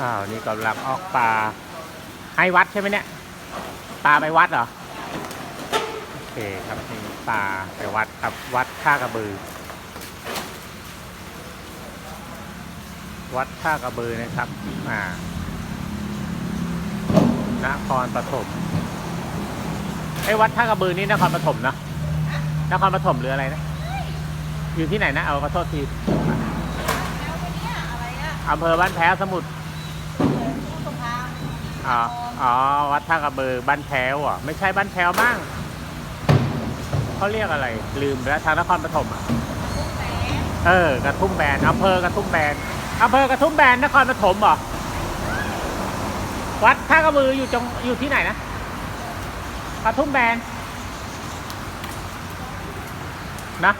อ้าวนี่กำลังออกปลาให้วัดใช่ไหมเนี่ยปลาไปวัดเหรอโอเคครับนี่ปลาไปวัดครับวัดท่ากระบือ วัดท่ากระบือนะครับอ่านครปฐมไอ้วัดท่ากระบือนี่นครปฐมเนอะนครปฐมหรืออะไรนะอยู่ที่ไหนนะเอาขอโทษทีอำเภอบ้านแพ้สมุทร อ๋ออ๋อวัดท่ากระบือบ้านแพ้วอะไม่ใช่บ้านแพ้วบ้างเขาเรียกอะไร ลืมไปแล้วทางนครปฐมอะลูกแหนเออกระทุ่มแบนอำเภอกระทุ่มแบนอำเภอกระทุ่มแบนนครปฐมเหรอวัดท่ากระบืออยู่จงอยู่ที่ไหนนะกระทุ่มแบนนะ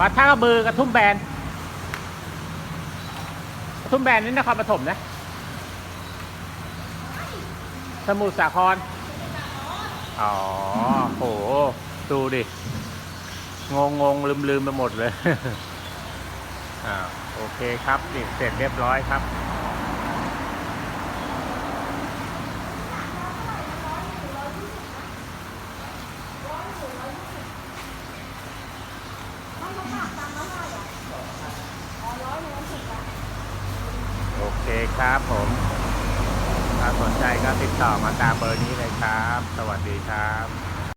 วัดท่ากระบือกระทุ่มแบนกระทุ่มแบนนี่นครปฐมนะ สมุทรสาคร อ๋อโห ดูดิงงงงลืมลืมไปหมดเลย อ่า โอเคครับนี่เสร็จเรียบร้อยครับ โอเคครับผม ถ้าสนใจก็ติดต่อมาตามเบอร์นี้เลยครับ สวัสดีครับ